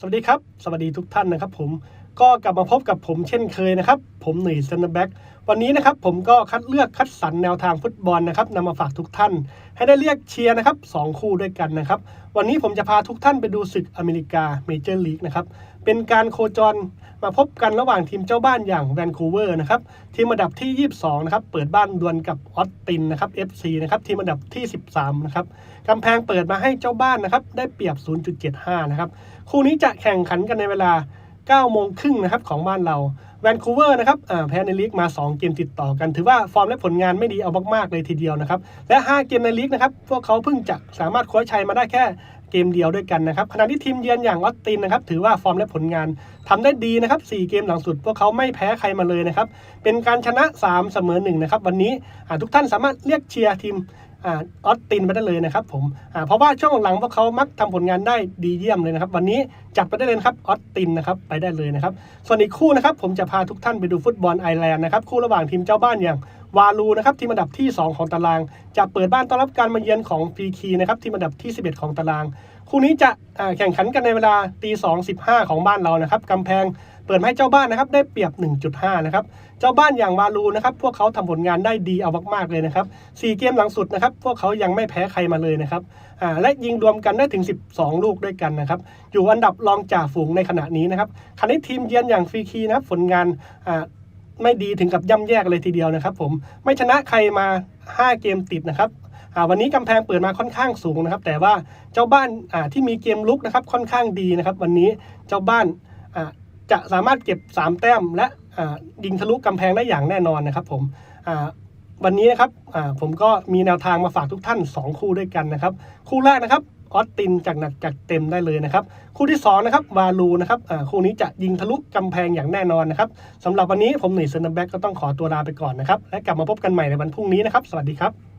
สวัสดีครับ สวัสดีทุกท่านนะครับผมก็กลับมาพบกับผมเช่นเคยนะครับ ผมหนุ่ยเซนเตอร์แบ็กวันนี้นะครับผมก็คัดเลือกคัดสรรแนวทางฟุตบอลนะครับนำมาฝากทุกท่าน ให้ได้เรียกเชียร์นะครับสองคู่ด้วยกันนะครับ วันนี้ผมจะพาทุกท่านไปดูศึกอเมริกาเมเจอร์ลีกนะครับเป็นการโคจร มาพบกันระหว่างทีมเจ้าบ้านอย่างแวนคูเวอร์นะครับทีมอันดับที่ 22 นะครับ เปิดบ้านดวลกับออสตินนะครับ FC นะครับทีมอันดับที่ 13 นะครับกำแพงเปิดมาให้เจ้าบ้านนะครับ ได้เปรียบ 0.75 นะครับ คู่นี้จะแข่งขันกันในเวลา 9 โมงครึ่งนะครับของบ้านเราแวนคูเวอร์นะครับแพ้ในลีกมา 2 เกมติดต่อกัน ถือว่าฟอร์มและผลงานไม่ดีเอามากๆเลยทีเดียวนะครับ และ 5 เกมในลีกนะครับ พวกเขาเพิ่งจะสามารถคว้าชัยมาได้แค่ เกมเดียวด้วยกันนะครับขณะที่ทีมเยือนอย่างออสตินนะครับถือว่าฟอร์มและผลงานทำได้ดีนะครับ 4 เกมหลังสุด พวกเขาไม่แพ้ใครมาเลยนะครับ เป็นการชนะ 3 เสมอ1นะครับวันนี้ทุกท่านสามารถเรียกเชียร์ทีมออสตินไปได้เลยนะครับผมเพราะว่าช่วงหลังพวกเขามักทำผลงานได้ดีเยี่ยมเลยนะครับ วันนี้จัดไปได้เลยครับออสตินนะครับไปได้เลยนะครับส่วนอีกคู่นะครับผมจะพาทุกท่านไปดูฟุตบอลไอร์แลนด์นะครับคู่ระหว่างทีมเจ้าบ้านอย่าง วาลูนะครับทีมอันดับที่ 2 ของตาราง จะเปิดบ้านต้อนรับการมาเยือนของพีคีนะครับทีมอันดับที่ 11 ของตาราง คู่นี้จะแข่งขันกันในเวลาตีสองสิบห้าของบ้านเรานะครับกำแพงเปิดให้เจ้าบ้านนะครับได้เปรียบ 1.5 นะครับ เจ้าบ้านอย่างวาลูนะครับพวกเขาทำผลงานได้ดีเอามากๆเลยนะครับสี่เกมหลังสุดนะครับพวกเขายังไม่แพ้ใครมาเลยนะครับและยิงรวมกันได้ถึง 12 ลูกด้วยกันนะครับ อยู่อันดับรองจ่าฝูงในขณะนี้นะครับขณะที่ทีมเยือนอย่างฟรีคีนะครับผลงาน ไม่ดีถึงกับย่ำแย่กันเลยทีเดียวนะครับ ผมไม่ชนะใครมา 5 เกมติดนะครับวันนี้กำแพงเปิดมาค่อนข้างสูงนะครับ แต่ว่าเจ้าบ้านที่มีเกมลุกนะครับค่อนข้างดีนะครับ วันนี้เจ้าบ้านจะสามารถเก็บ 3 แต้ม และยิงทะลุกำแพงได้อย่างแน่นอนนะครับ ผมวันนี้นะครับผมก็มีแนวทางมาฝากทุกท่าน 2 คู่ด้วยกันนะครับ คู่แรกนะครับ ออสตินจากหนักจากเต็มได้เลยนะครับ คู่ที่2นะครับวาลูนะครับอ่าคู่นี้จะยิงทะลุกำแพงอย่างแน่นอนนะครับสำหรับวันนี้ผมหนุ่ยเซนเตอร์แบ็กก็ต้องขอตัวลาไปก่อนนะครับและกลับมาพบกันใหม่ในวันพรุ่งนี้นะครับ สวัสดีครับ